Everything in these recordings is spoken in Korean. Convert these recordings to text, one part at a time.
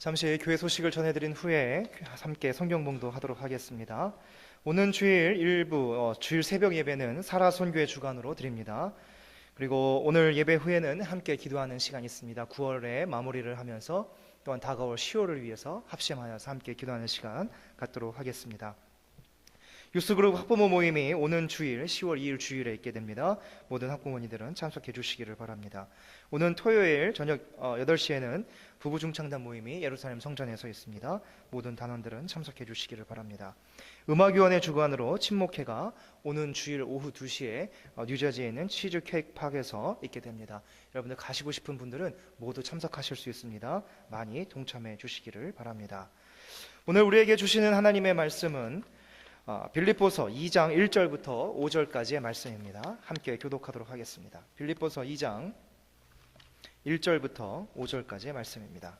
잠시 교회 소식을 전해드린 후에 함께 성경봉도 하도록 하겠습니다. 오는 주일 일부 어, 주일 새벽 예배는 사라 선교회 주관으로 드립니다. 그리고 오늘 예배 후에는 함께 기도하는 시간이 있습니다. 9월에 마무리를 하면서 또한 다가올 10월을 위해서 합심하여서 함께 기도하는 시간 갖도록 하겠습니다. 유스그룹 학부모 모임이 오는 주일 10월 2일 주일에 있게 됩니다. 모든 학부모님들은 참석해 주시기를 바랍니다. 오는 토요일 저녁 8시에는 부부 중창단 모임이 예루살렘 성전에서 있습니다. 모든 단원들은 참석해 주시기를 바랍니다. 음악위원회 주관으로 친목회가 오는 주일 오후 2시에 어, 뉴저지에 있는 치즈 케이크 팍에서 있게 됩니다. 여러분들 가시고 싶은 분들은 모두 참석하실 수 있습니다. 많이 동참해 주시기를 바랍니다. 오늘 우리에게 주시는 하나님의 말씀은 어, 빌립보서 2장 1절부터 5절까지의 말씀입니다. 함께 교독하도록 하겠습니다. 빌립보서 2장 1절부터 5절까지의 말씀입니다.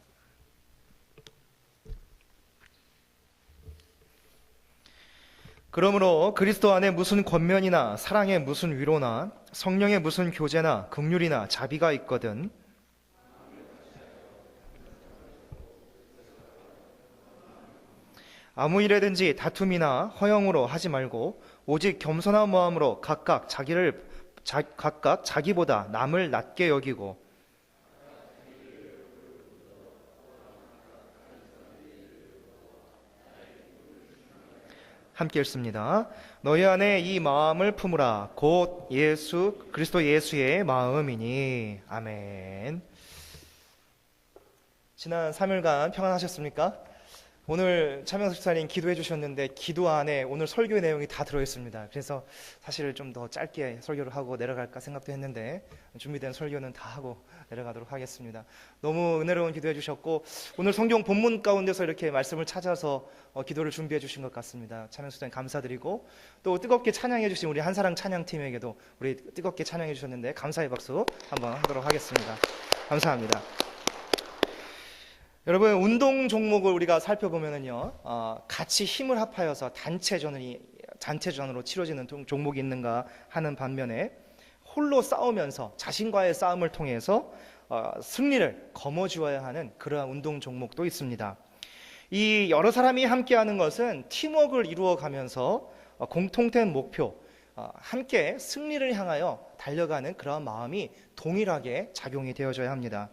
그러므로 그리스도 안에 무슨 권면이나 사랑의 무슨 위로나 성령의 무슨 교제나 긍휼이나 자비가 있거든 아무 일에든지 다툼이나 허영으로 하지 말고 오직 겸손한 마음으로 각각 자기를 자, 각각 자기보다 남을 낮게 여기고 함께 읽습니다. 너희 안에 이 마음을 품으라. 곧 예수 그리스도 예수의 마음이니. 아멘. 지난 3일간 평안하셨습니까? 오늘 차명석 집사님 기도해 주셨는데 기도 안에 오늘 설교의 내용이 다 들어 있습니다. 그래서 사실 좀 더 짧게 설교를 하고 내려갈까 생각도 했는데 준비된 설교는 다 하고 내려가도록 하겠습니다. 너무 은혜로운 기도해 주셨고 오늘 성경 본문 가운데서 이렇게 말씀을 찾아서 어, 기도를 준비해 주신 것 같습니다. 차명석 집사님 감사드리고 또 뜨겁게 찬양해 주신 우리 한사랑 찬양팀에게도 우리 뜨겁게 찬양해 주셨는데 감사의 박수 한번 하도록 하겠습니다. 감사합니다. 여러분 운동 종목을 우리가 살펴보면은요 어, 같이 힘을 합하여서 단체전이 단체전으로 치러지는 동- 종목이 있는가 하는 반면에 홀로 싸우면서 자신과의 싸움을 통해서 어, 승리를 거머쥐어야 하는 그러한 운동 종목도 있습니다. 이 여러 사람이 함께하는 것은 팀워크를 이루어가면서 어, 공통된 목표, 어, 함께 승리를 향하여 달려가는 그러한 마음이 동일하게 작용이 되어져야 합니다.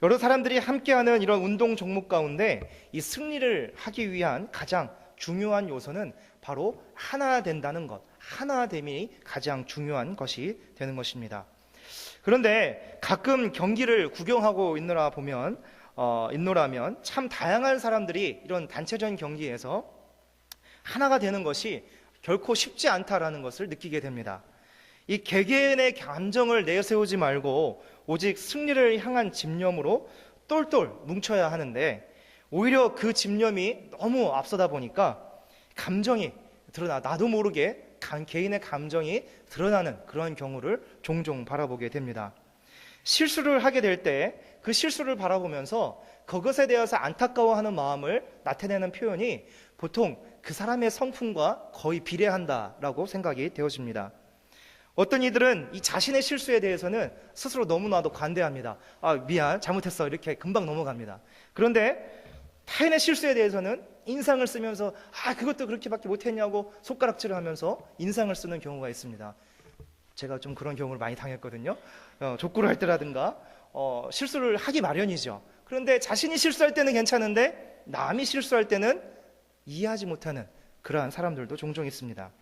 여러 사람들이 함께하는 이런 운동 종목 가운데 이 승리를 하기 위한 가장 중요한 요소는 바로 하나 된다는 것, 하나됨이 가장 중요한 것이 되는 것입니다. 그런데 가끔 경기를 구경하고 있노라 보면, 어, 있노라면 참 다양한 사람들이 이런 단체전 경기에서 하나가 되는 것이 결코 쉽지 않다라는 것을 느끼게 됩니다. 이 개개인의 감정을 내세우지 말고 오직 승리를 향한 집념으로 똘똘 뭉쳐야 하는데 오히려 그 집념이 너무 앞서다 보니까 감정이 드러나 나도 모르게 감- 개인의 감정이 드러나는 그런 경우를 종종 바라보게 됩니다. 실수를 하게 될 때 그 실수를 바라보면서 그것에 대해서 안타까워하는 마음을 나타내는 표현이 보통 그 사람의 성품과 거의 비례한다라고 생각이 되어집니다. 어떤 이들은 이 자신의 실수에 대해서는 스스로 너무나도 관대합니다. 아, 미안, 잘못했어. 이렇게 금방 넘어갑니다. 그런데 타인의 실수에 대해서는 인상을 쓰면서 아, 그것도 그렇게밖에 못했냐고 손가락질을 하면서 인상을 쓰는 경우가 있습니다. 제가 좀 그런 경우를 많이 당했거든요. 어, 족구를 할 때라든가 어, 실수를 하기 마련이죠. 그런데 자신이 실수할 때는 괜찮은데 남이 실수할 때는 이해하지 못하는 그러한 사람들도 종종 있습니다.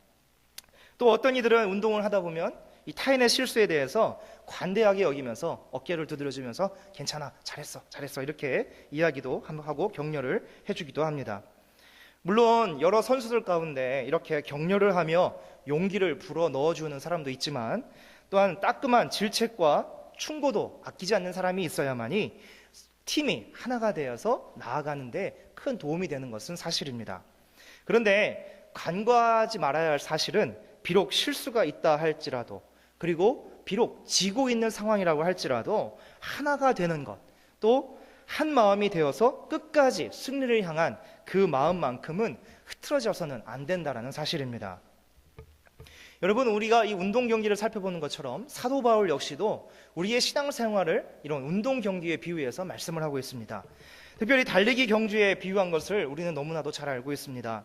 또 어떤 이들은 운동을 하다 보면 이 타인의 실수에 대해서 관대하게 여기면서 어깨를 두드려주면서 괜찮아, 잘했어, 잘했어 이렇게 이야기도 하고 격려를 해주기도 합니다. 물론 여러 선수들 가운데 이렇게 격려를 하며 용기를 불어 넣어주는 사람도 있지만 또한 따끔한 질책과 충고도 아끼지 않는 사람이 있어야만이 팀이 하나가 되어서 나아가는데 큰 도움이 되는 것은 사실입니다. 그런데 간과하지 말아야 할 사실은 비록 실수가 있다 할지라도 그리고 비록 지고 있는 상황이라고 할지라도 하나가 되는 것 또 한 마음이 되어서 끝까지 승리를 향한 그 마음만큼은 흐트러져서는 안 된다라는 사실입니다. 여러분 우리가 이 운동 경기를 살펴보는 것처럼 사도 바울 역시도 우리의 신앙 생활을 이런 운동 경기에 비유해서 말씀을 하고 있습니다. 특별히 달리기 경주에 비유한 것을 우리는 너무나도 잘 알고 있습니다.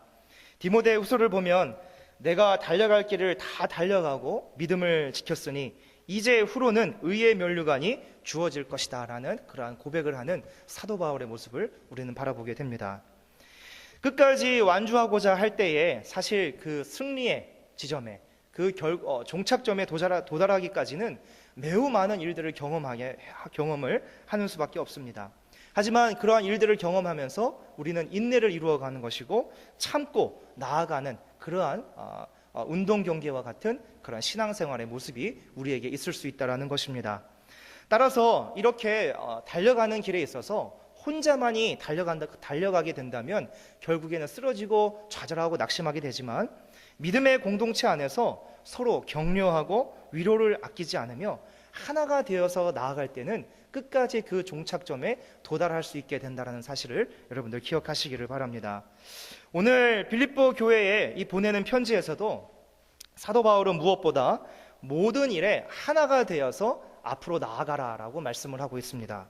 디모데 후서를 보면 내가 달려갈 길을 다 달려가고 믿음을 지켰으니 이제 후로는 의의 면류관이 주어질 것이다 라는 그러한 고백을 하는 사도 바울의 모습을 우리는 바라보게 됩니다. 끝까지 완주하고자 할 때에 사실 그 승리의 지점에 그 결, 어, 종착점에 도달하, 도달하기까지는 매우 많은 일들을 경험하게, 경험을 하는 수밖에 없습니다. 하지만 그러한 일들을 경험하면서 우리는 인내를 이루어가는 것이고 참고 나아가는 그러한 어, 어, 운동 경기와 같은 그런 신앙생활의 모습이 우리에게 있을 수 있다라는 것입니다. 따라서 이렇게 어, 달려가는 길에 있어서 혼자만이 달려간다, 달려가게 된다면 결국에는 쓰러지고 좌절하고 낙심하게 되지만 믿음의 공동체 안에서 서로 격려하고 위로를 아끼지 않으며 하나가 되어서 나아갈 때는 끝까지 그 종착점에 도달할 수 있게 된다는 사실을 여러분들 기억하시기를 바랍니다. 오늘 빌립보 교회에 이 보내는 편지에서도 사도 바울은 무엇보다 모든 일에 하나가 되어서 앞으로 나아가라라고 말씀을 하고 있습니다.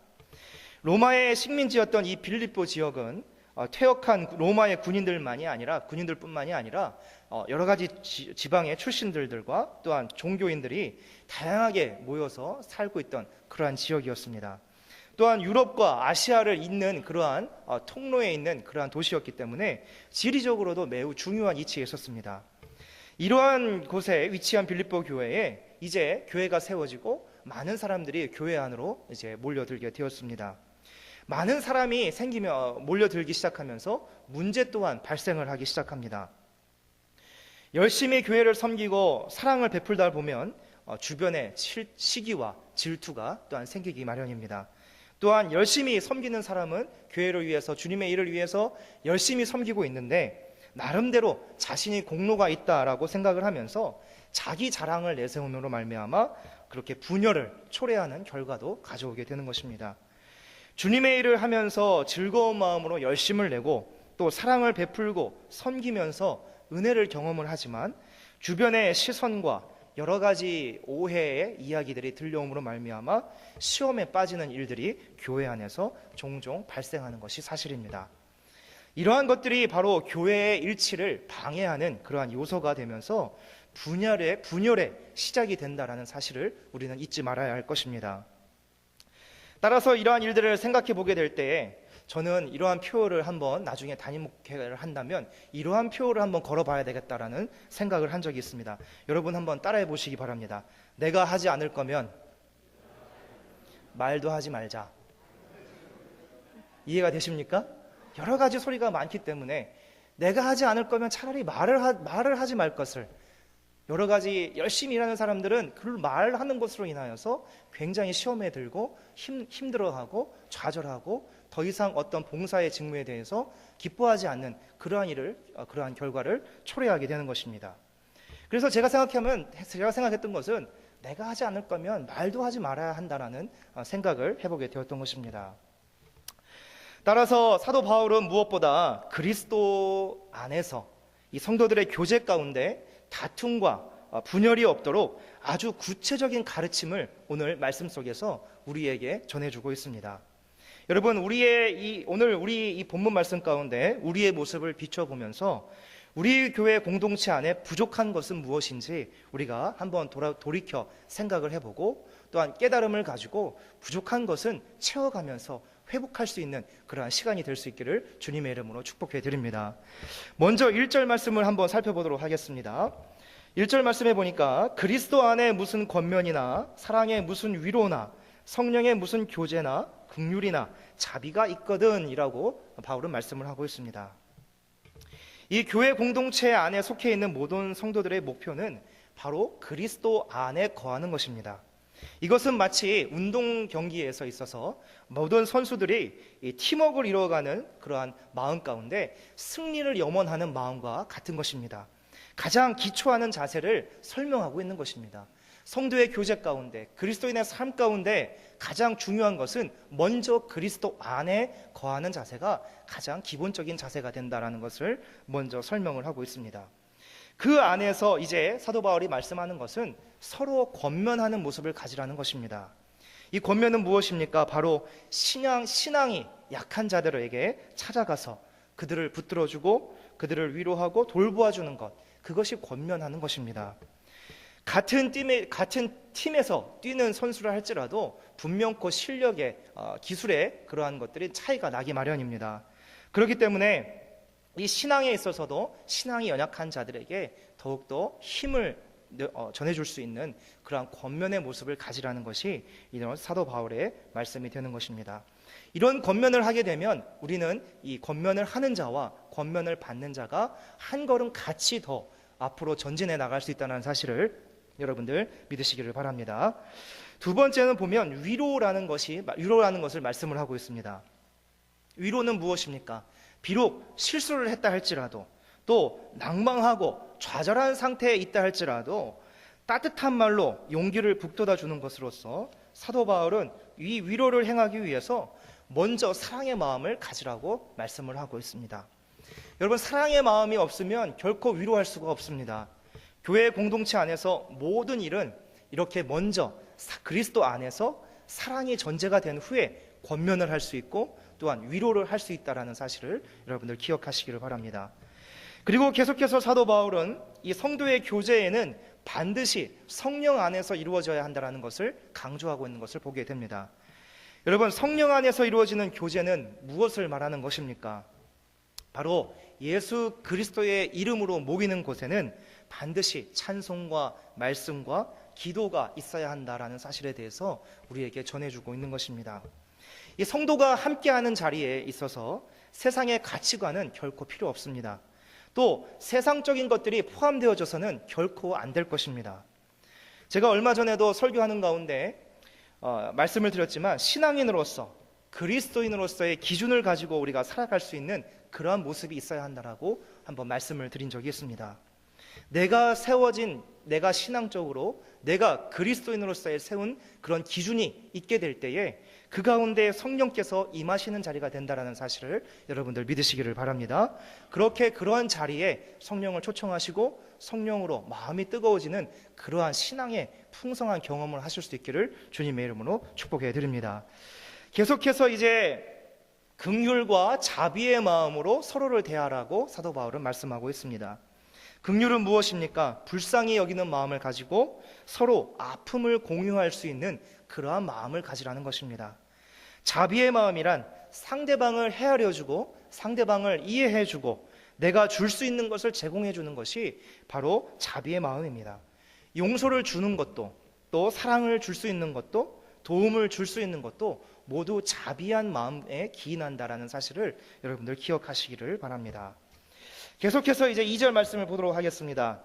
로마의 식민지였던 이 빌립보 지역은 어, 퇴역한 로마의 군인들만이 아니라 군인들뿐만이 아니라 어, 여러 가지 지, 지방의 출신들과 또한 종교인들이 다양하게 모여서 살고 있던 그러한 지역이었습니다. 또한 유럽과 아시아를 잇는 그러한 어, 통로에 있는 그러한 도시였기 때문에 지리적으로도 매우 중요한 위치에 있었습니다. 이러한 곳에 위치한 빌립보 교회에 이제 교회가 세워지고 많은 사람들이 교회 안으로 이제 몰려들게 되었습니다. 많은 사람이 생기며 몰려들기 시작하면서 문제 또한 발생을 하기 시작합니다. 열심히 교회를 섬기고 사랑을 베풀다 보면 어, 주변에 시기와 질투가 또한 생기기 마련입니다. 또한 열심히 섬기는 사람은 교회를 위해서 주님의 일을 위해서 열심히 섬기고 있는데 나름대로 자신이 공로가 있다라고 생각을 하면서 자기 자랑을 내세움으로 말미암아 그렇게 분열을 초래하는 결과도 가져오게 되는 것입니다. 주님의 일을 하면서 즐거운 마음으로 열심을 내고 또 사랑을 베풀고 섬기면서 은혜를 경험을 하지만 주변의 시선과 여러 가지 오해의 이야기들이 들려옴으로 말미암아 시험에 빠지는 일들이 교회 안에서 종종 발생하는 것이 사실입니다. 이러한 것들이 바로 교회의 일치를 방해하는 그러한 요소가 되면서 분열의 분열의 시작이 된다라는 사실을 우리는 잊지 말아야 할 것입니다. 따라서 이러한 일들을 생각해 보게 될 때에 저는 이러한 표를 한번 나중에 담임 목회를 한다면 이러한 표를 한번 걸어봐야 되겠다라는 생각을 한 적이 있습니다. 여러분 한번 따라해 보시기 바랍니다. 내가 하지 않을 거면 말도 하지 말자. 이해가 되십니까? 여러 가지 소리가 많기 때문에 내가 하지 않을 거면 차라리 말을, 하, 말을 하지 말 것을 여러 가지 열심히 일하는 사람들은 그 말하는 것으로 인하여서 굉장히 시험에 들고 힘, 힘들어하고 좌절하고 더 이상 어떤 봉사의 직무에 대해서 기뻐하지 않는 그러한 일을 어, 그러한 결과를 초래하게 되는 것입니다. 그래서 제가 생각하면 제가 생각했던 것은 내가 하지 않을 거면 말도 하지 말아야 한다라는 어, 생각을 해보게 되었던 것입니다. 따라서 사도 바울은 무엇보다 그리스도 안에서 이 성도들의 교제 가운데 다툼과 어, 분열이 없도록 아주 구체적인 가르침을 오늘 말씀 속에서 우리에게 전해주고 있습니다. 여러분, 우리의 이, 오늘 우리 이 본문 말씀 가운데 우리의 모습을 비춰보면서 우리 교회 공동체 안에 부족한 것은 무엇인지 우리가 한번 돌아, 돌이켜 생각을 해보고 또한 깨달음을 가지고 부족한 것은 채워가면서 회복할 수 있는 그러한 시간이 될 수 있기를 주님의 이름으로 축복해 드립니다. 먼저 1절 말씀을 한번 살펴보도록 하겠습니다. 1절 말씀해 보니까 그리스도 안에 무슨 권면이나 사랑의 무슨 위로나 성령의 무슨 교제나 극률이나 자비가 있거든이라고 바울은 말씀을 하고 있습니다. 이 교회 공동체 안에 속해 있는 모든 성도들의 목표는 바로 그리스도 안에 거하는 것입니다. 이것은 마치 운동 경기에서 있어서 모든 선수들이 팀워크를 이루어가는 그러한 마음 가운데 승리를 염원하는 마음과 같은 것입니다. 가장 기초하는 자세를 설명하고 있는 것입니다. 성도의 교제 가운데 그리스도인의 삶 가운데 가장 중요한 것은 먼저 그리스도 안에 거하는 자세가 가장 기본적인 자세가 된다라는 것을 먼저 설명을 하고 있습니다. 그 안에서 이제 사도 바울이 말씀하는 것은 서로 권면하는 모습을 가지라는 것입니다. 이 권면은 무엇입니까? 바로 신앙, 신앙이 약한 자들에게 찾아가서 그들을 붙들어주고 그들을 위로하고 돌보아주는 것. 그것이 권면하는 것입니다. 같은 팀에, 같은 팀에서 뛰는 선수를 할지라도 분명코 실력에, 어, 기술에 그러한 것들이 차이가 나기 마련입니다. 그렇기 때문에 이 신앙에 있어서도 신앙이 연약한 자들에게 더욱더 힘을 어, 전해줄 수 있는 그러한 권면의 모습을 가지라는 것이 이런 사도 바울의 말씀이 되는 것입니다. 이런 권면을 하게 되면 우리는 이 권면을 하는 자와 권면을 받는 자가 한 걸음 같이 더 앞으로 전진해 나갈 수 있다는 사실을 여러분들 믿으시기를 바랍니다. 두 번째는 보면 위로라는 것이 위로라는 것을 말씀을 하고 있습니다. 위로는 무엇입니까? 비록 실수를 했다 할지라도 또 낭망하고 좌절한 상태에 있다 할지라도 따뜻한 말로 용기를 북돋아 주는 것으로서 사도 바울은 이 위로를 행하기 위해서 먼저 사랑의 마음을 가지라고 말씀을 하고 있습니다. 여러분 사랑의 마음이 없으면 결코 위로할 수가 없습니다. 교회 공동체 안에서 모든 일은 이렇게 먼저 그리스도 안에서 사랑이 전제가 된 후에 권면을 할 수 있고 또한 위로를 할 수 있다라는 사실을 여러분들 기억하시기를 바랍니다. 그리고 계속해서 사도 바울은 이 성도의 교제에는 반드시 성령 안에서 이루어져야 한다는 것을 강조하고 있는 것을 보게 됩니다. 여러분, 성령 안에서 이루어지는 교제는 무엇을 말하는 것입니까? 바로 예수 그리스도의 이름으로 모이는 곳에는 반드시 찬송과 말씀과 기도가 있어야 한다라는 사실에 대해서 우리에게 전해주고 있는 것입니다. 이 성도가 함께하는 자리에 있어서 세상의 가치관은 결코 필요 없습니다. 또 세상적인 것들이 포함되어져서는 결코 안 될 것입니다. 제가 얼마 전에도 설교하는 가운데 어, 말씀을 드렸지만 신앙인으로서 그리스도인으로서의 기준을 가지고 우리가 살아갈 수 있는 그러한 모습이 있어야 한다라고 한번 말씀을 드린 적이 있습니다. 내가 세워진 내가 신앙적으로 내가 그리스도인으로서의 세운 그런 기준이 있게 될 때에 그 가운데 성령께서 임하시는 자리가 된다라는 사실을 여러분들 믿으시기를 바랍니다. 그렇게 그러한 자리에 성령을 초청하시고 성령으로 마음이 뜨거워지는 그러한 신앙의 풍성한 경험을 하실 수 있기를 주님의 이름으로 축복해 드립니다. 계속해서 이제 긍휼과 자비의 마음으로 서로를 대하라고 사도 바울은 말씀하고 있습니다. 긍휼은 무엇입니까? 불쌍히 여기는 마음을 가지고 서로 아픔을 공유할 수 있는 그러한 마음을 가지라는 것입니다. 자비의 마음이란 상대방을 헤아려주고 상대방을 이해해주고 내가 줄 수 있는 것을 제공해주는 것이 바로 자비의 마음입니다. 용서를 주는 것도 또 사랑을 줄 수 있는 것도 도움을 줄 수 있는 것도 모두 자비한 마음에 기인한다라는 사실을 여러분들 기억하시기를 바랍니다. 계속해서 이제 2절 말씀을 보도록 하겠습니다.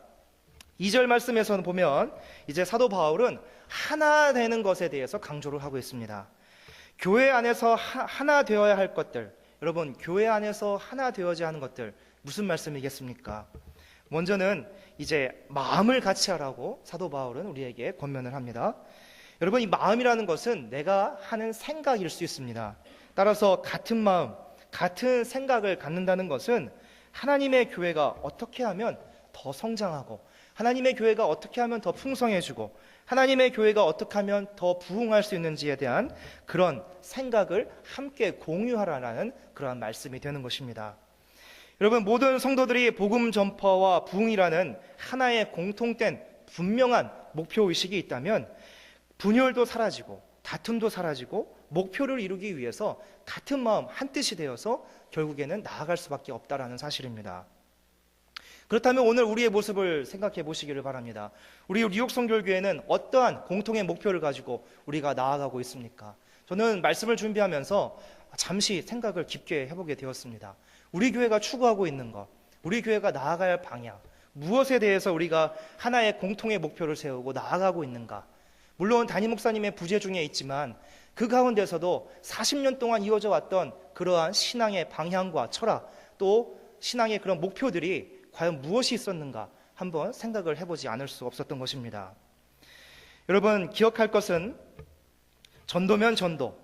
2절 말씀에서는 보면 이제 사도 바울은 하나 되는 것에 대해서 강조를 하고 있습니다. 교회 안에서 하 나 되어야 할 것들, 여러분, 교회 안에서 하나 되어야 하는 것들, 무슨 말씀이겠습니까? 먼저는 이제 마음을 같이 하라고 사도 바울은 우리에게 권면을 합니다. 여러분, 이 마음이라는 것은 내가 하는 생각일 수 있습니다. 따라서 같은 마음, 같은 생각을 갖는다는 것은 하나님의 교회가 어떻게 하면 더 성장하고 하나님의 교회가 어떻게 하면 더 풍성해지고 하나님의 교회가 어떻게 하면 더 부흥할 수 있는지에 대한 그런 생각을 함께 공유하라는 그러한 말씀이 되는 것입니다. 여러분 모든 성도들이 복음 전파와 부흥이라는 하나의 공통된 분명한 목표 의식이 있다면 분열도 사라지고 다툼도 사라지고 목표를 이루기 위해서 같은 마음 한 뜻이 되어서 결국에는 나아갈 수밖에 없다라는 사실입니다. 그렇다면 오늘 우리의 모습을 생각해 보시기를 바랍니다. 우리 뉴욕 성결교회는 어떠한 공통의 목표를 가지고 우리가 나아가고 있습니까? 저는 말씀을 준비하면서 잠시 생각을 깊게 해보게 되었습니다. 우리 교회가 추구하고 있는 것, 우리 교회가 할 방향, 무엇에 대해서 우리가 하나의 공통의 목표를 세우고 나아가고 있는가? 물론 담임 목사님의 부재 중에 있지만 그 가운데서도 40년 동안 이어져 왔던 그러한 신앙의 방향과 철학 또 신앙의 그런 목표들이 과연 무엇이 있었는가 한번 생각을 해보지 않을 수 없었던 것입니다. 여러분 기억할 것은 전도면 전도,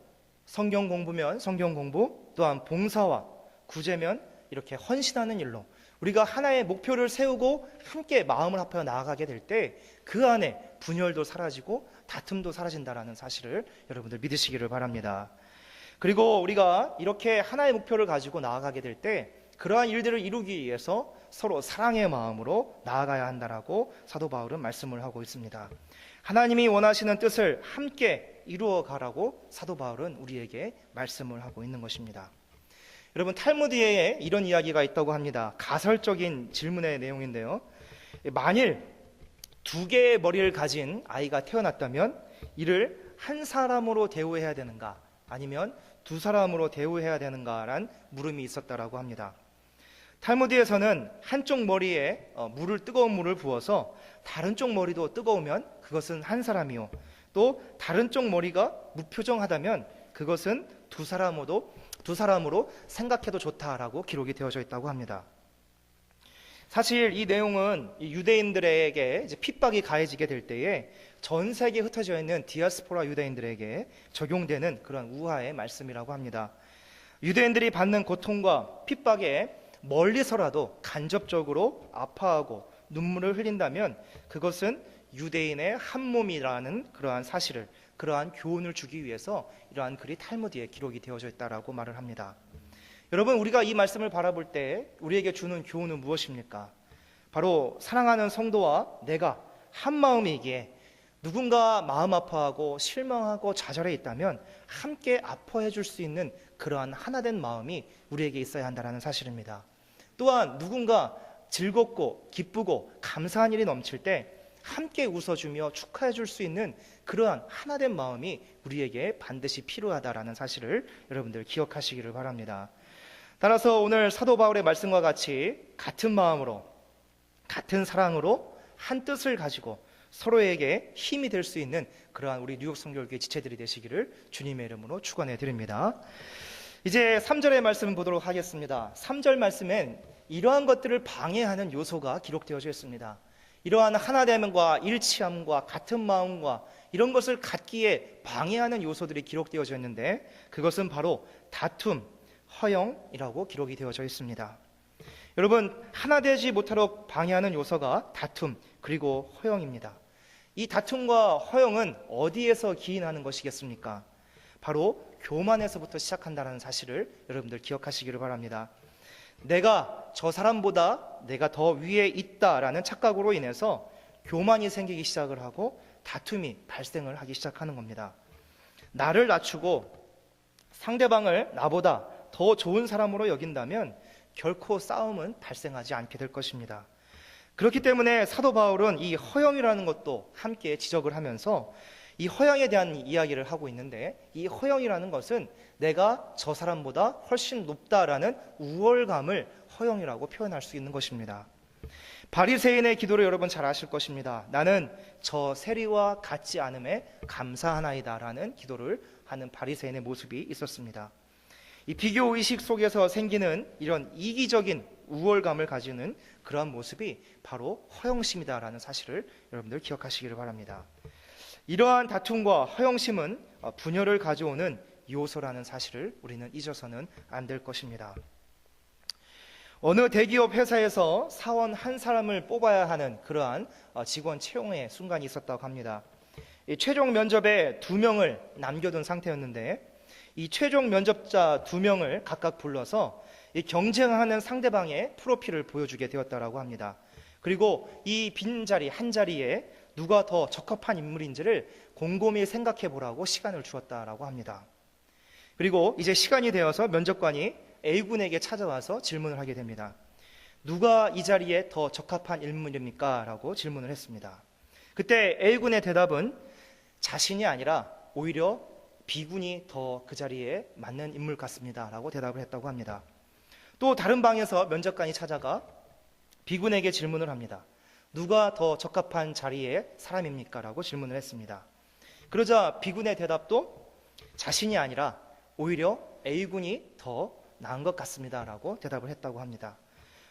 성경 공부면 성경 공부, 또한 봉사와 구제면 이렇게 헌신하는 일로 우리가 하나의 목표를 세우고 함께 마음을 합하여 나아가게 될 때 그 안에 분열도 사라지고 다툼도 사라진다라는 사실을 여러분들 믿으시기를 바랍니다. 그리고 우리가 이렇게 하나의 목표를 가지고 나아가게 될 때 그러한 일들을 이루기 위해서 서로 사랑의 마음으로 나아가야 한다라고 사도 바울은 말씀을 하고 있습니다. 하나님이 원하시는 뜻을 함께 이루어 가라고 사도 바울은 우리에게 말씀을 하고 있는 것입니다. 여러분 탈무드에 이런 이야기가 있다고 합니다. 가설적인 질문의 내용인데요. 만일 두 개의 머리를 가진 아이가 태어났다면 이를 한 사람으로 대우해야 되는가 아니면 두 사람으로 대우해야 되는가란 물음이 있었다라고 합니다. 탈무드에서는 한쪽 머리에 어, 물을 뜨거운 물을 부어서 다른 쪽 머리도 뜨거우면 그것은 한 사람이요. 또 다른 쪽 머리가 무표정하다면 그것은 두 사람으로 두 사람으로 생각해도 좋다라고 기록이 되어져 있다고 합니다. 사실 이 내용은 이 유대인들에게 핍박이 가해지게 될 때에 전 세계에 흩어져 있는 디아스포라 유대인들에게 적용되는 그런 우화의 말씀이라고 합니다. 유대인들이 받는 고통과 핍박에 멀리서라도 간접적으로 아파하고 눈물을 흘린다면 그것은 유대인의 한 몸이라는 그러한 사실을 그러한 교훈을 주기 위해서 이러한 글이 탈무드에 기록이 되어져 있다라고 말을 합니다. 여러분 우리가 이 말씀을 바라볼 때 우리에게 주는 교훈은 무엇입니까? 바로 사랑하는 성도와 내가 한 마음이기에 누군가 마음 아파하고 실망하고 좌절해 있다면 함께 아파해 줄 수 있는 그러한 하나된 마음이 우리에게 있어야 한다는 사실입니다. 또한 누군가 즐겁고 기쁘고 감사한 일이 넘칠 때 함께 웃어주며 축하해 줄 수 있는 그러한 하나된 마음이 우리에게 반드시 필요하다라는 사실을 여러분들 기억하시기를 바랍니다. 따라서 오늘 사도 바울의 말씀과 같이 같은 마음으로 같은 사랑으로 한 뜻을 가지고 서로에게 힘이 될 수 있는 그러한 우리 뉴욕 성교육의 지체들이 되시기를 주님의 이름으로 축원해 드립니다. 이제 3절의 말씀 보도록 하겠습니다. 3절 말씀엔 이러한 것들을 방해하는 요소가 기록되어져 있습니다. 이러한 하나됨과 일치함과 같은 마음과 이런 것을 갖기에 방해하는 요소들이 기록되어져 있는데 그것은 바로 다툼, 허영이라고 기록이 되어져 있습니다. 여러분, 하나 되지 못하도록 방해하는 요소가 다툼, 그리고 허영입니다. 이 다툼과 허영은 어디에서 기인하는 것이겠습니까? 바로 교만에서부터 시작한다는 사실을 여러분들 기억하시기를 바랍니다. 내가 저 사람보다 내가 더 위에 있다라는 착각으로 인해서 교만이 생기기 시작을 하고 다툼이 발생을 하기 시작하는 겁니다. 나를 낮추고 상대방을 나보다 더 좋은 사람으로 여긴다면 결코 싸움은 발생하지 않게 될 것입니다. 그렇기 때문에 사도 바울은 이 허영이라는 것도 함께 지적을 하면서 이 허영에 대한 이야기를 하고 있는데 이 허영이라는 것은 내가 저 사람보다 훨씬 높다라는 우월감을 허영이라고 표현할 수 있는 것입니다. 바리새인의 기도를 여러분 잘 아실 것입니다. 나는 저 세리와 같지 않음에 감사하나이다라는 기도를 하는 바리새인의 모습이 있었습니다. 이 비교 의식 속에서 생기는 이런 이기적인 우월감을 가지는 그러한 모습이 바로 허영심이다라는 사실을 여러분들 기억하시기를 바랍니다. 이러한 다툼과 허영심은 어, 분열을 가져오는 요소라는 사실을 우리는 잊어서는 안 될 것입니다. 어느 대기업 회사에서 사원 한 사람을 뽑아야 하는 그러한 어, 직원 채용의 순간이 있었다고 합니다. 최종 면접에 두 명을 남겨둔 상태였는데 이 최종 면접자 두 명을 각각 불러서 경쟁하는 상대방의 프로필을 보여주게 되었다라고 합니다. 그리고 이 빈 자리 한 자리에 누가 더 적합한 인물인지를 곰곰이 생각해 보라고 시간을 주었다라고 합니다. 그리고 이제 시간이 되어서 면접관이 A군에게 찾아와서 질문을 하게 됩니다. 누가 이 자리에 더 적합한 인물입니까? 라고 질문을 했습니다. 그때 A군의 대답은 자신이 아니라 오히려 B군이 더 그 자리에 맞는 인물 같습니다. 라고 대답을 했다고 합니다. 또 다른 방에서 면접관이 찾아가 B군에게 질문을 합니다. 누가 더 적합한 자리의 사람입니까? 라고 질문을 했습니다. 그러자 B군의 대답도 자신이 아니라 오히려 A군이 더 나은 것 같습니다. 라고 대답을 했다고 합니다.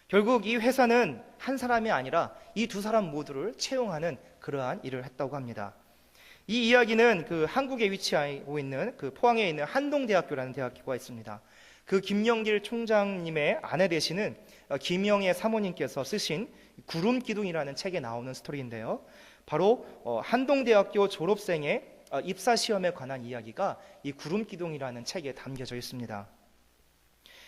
결국 이 회사는 한 사람이 아니라 이 두 사람 모두를 채용하는 그러한 일을 했다고 합니다. 이 이야기는 그 한국에 위치하고 있는 그 포항에 있는 한동대학교라는 대학교가 있습니다. 그그 김영길 총장님의 아내 되시는 어, 김영애 사모님께서 쓰신 구름 기둥이라는 책에 나오는 스토리인데요. 바로 어, 한동대학교 졸업생의 어, 입사 시험에 관한 이야기가 이 구름 기둥이라는 책에 담겨져 있습니다.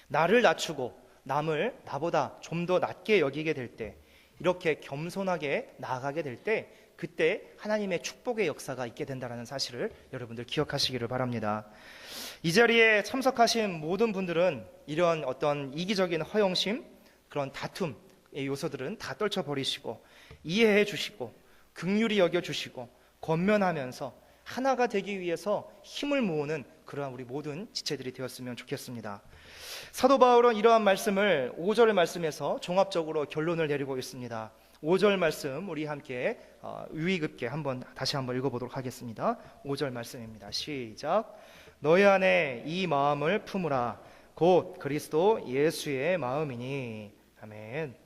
나를 낮추고 남을 나보다 좀 더 낮게 여기게 될 때, 이렇게 겸손하게 나아가게 될 때, 그때 하나님의 축복의 역사가 있게 된다는 사실을 여러분들 기억하시기를 바랍니다. 이 자리에 참석하신 모든 분들은 이런 어떤 이기적인 허영심, 그런 다툼의 요소들은 다 떨쳐버리시고 이해해 주시고 극률이 여겨 주시고 권면하면서 하나가 되기 위해서 힘을 모으는 그러한 우리 모든 지체들이 되었으면 좋겠습니다. 사도 바울은 이러한 말씀을 5절 말씀에서 종합적으로 결론을 내리고 있습니다. 5절 말씀 우리 함께 어, 유의 깊게 한번 다시 한번 읽어보도록 하겠습니다. 5절 말씀입니다. 시작. 너희 안에 이 마음을 품으라. 곧 그리스도 예수의 마음이니. 아멘.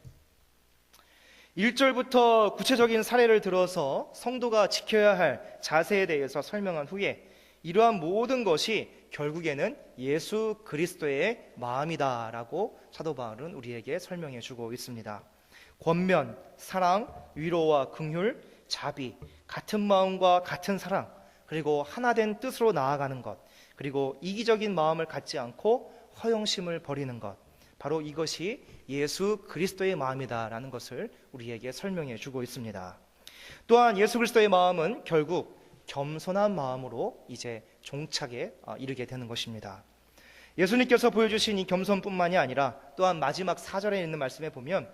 1절부터 구체적인 사례를 들어서 성도가 지켜야 할 자세에 대해서 설명한 후에 이러한 모든 것이 결국에는 예수 그리스도의 마음이다라고 사도 바울은 우리에게 설명해 주고 있습니다. 권면, 사랑, 위로와 긍휼, 자비, 같은 마음과 같은 사랑, 그리고 하나된 뜻으로 나아가는 것, 그리고 이기적인 마음을 갖지 않고 허영심을 버리는 것. 바로 이것이 예수 그리스도의 마음이다라는 것을 우리에게 설명해 주고 있습니다. 또한 예수 그리스도의 마음은 결국 겸손한 마음으로 이제 종착에 어, 이르게 되는 것입니다. 예수님께서 보여주신 이 겸손뿐만이 아니라 또한 마지막 사절에 있는 말씀에 보면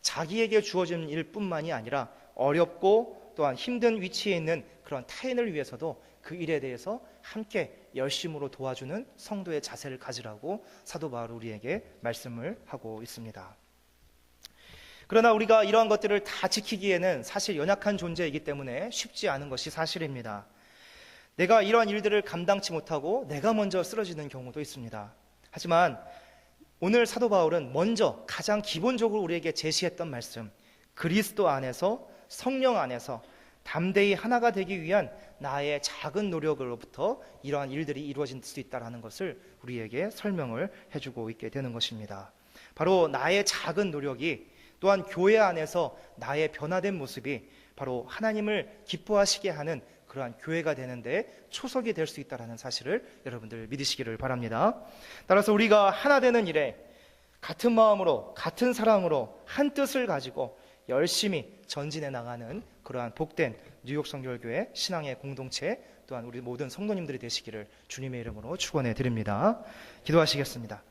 자기에게 주어진 일뿐만이 아니라 어렵고 또한 힘든 위치에 있는 그런 타인을 위해서도 그 일에 대해서 함께 열심으로 도와주는 성도의 자세를 가지라고 사도 바울 우리에게 말씀을 하고 있습니다. 그러나 우리가 이러한 것들을 다 지키기에는 사실 연약한 존재이기 때문에 쉽지 않은 것이 사실입니다. 내가 이러한 일들을 감당치 못하고 내가 먼저 쓰러지는 경우도 있습니다. 하지만 오늘 사도 바울은 먼저 가장 기본적으로 우리에게 제시했던 말씀, 그리스도 안에서 성령 안에서 담대히 하나가 되기 위한 나의 작은 노력으로부터 이러한 일들이 이루어질 수 있다는 것을 우리에게 설명을 해주고 있게 되는 것입니다. 바로 나의 작은 노력이 또한 교회 안에서 나의 변화된 모습이 바로 하나님을 기뻐하시게 하는 그러한 교회가 되는데 초석이 될 수 있다는 사실을 여러분들 믿으시기를 바랍니다. 따라서 우리가 하나 되는 일에 같은 마음으로 같은 사랑으로 한 뜻을 가지고 열심히 전진해 나가는 그러한 복된 뉴욕 성결교회 신앙의 공동체 또한 우리 모든 성도님들이 되시기를 주님의 이름으로 축원해 드립니다. 기도하시겠습니다.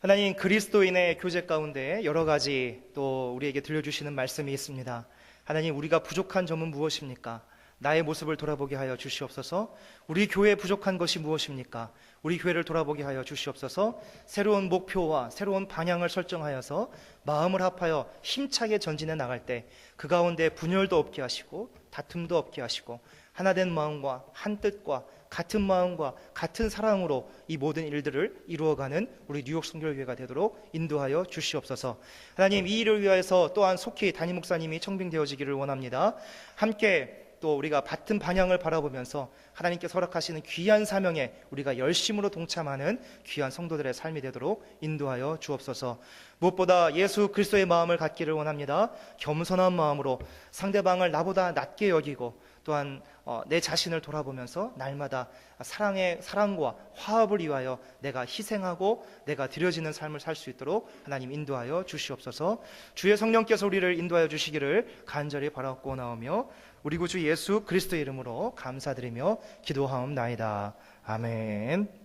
하나님 그리스도인의 교제 가운데 여러 가지 또 우리에게 들려주시는 말씀이 있습니다. 하나님 우리가 부족한 점은 무엇입니까? 나의 모습을 돌아보게 하여 주시옵소서. 우리 교회에 부족한 것이 무엇입니까? 우리 교회를 돌아보게 하여 주시옵소서. 새로운 목표와 새로운 방향을 설정하여서 마음을 합하여 힘차게 전진해 나갈 때 그 가운데 분열도 없게 하시고 다툼도 없게 하시고 하나된 마음과 한 뜻과 같은 마음과 같은 사랑으로 이 모든 일들을 이루어가는 우리 뉴욕 성결교회가 되도록 인도하여 주시옵소서. 하나님 이 일을 위하여서 또한 속히 담임 목사님이 청빙되어지기를 원합니다. 함께 또 우리가 같은 방향을 바라보면서 하나님께서 허락하시는 귀한 사명에 우리가 열심으로 동참하는 귀한 성도들의 삶이 되도록 인도하여 주옵소서. 무엇보다 예수 그리스도의 마음을 갖기를 원합니다. 겸손한 마음으로 상대방을 나보다 낮게 여기고 또한 어, 내 자신을 돌아보면서 날마다 사랑의 사랑과 화합을 위하여 내가 희생하고 내가 드려지는 삶을 살 수 있도록 하나님 인도하여 주시옵소서. 주의 성령께서 우리를 인도하여 주시기를 간절히 바라고 나오며 우리 구주 예수 그리스도 이름으로 감사드리며 기도하옵나이다. 아멘.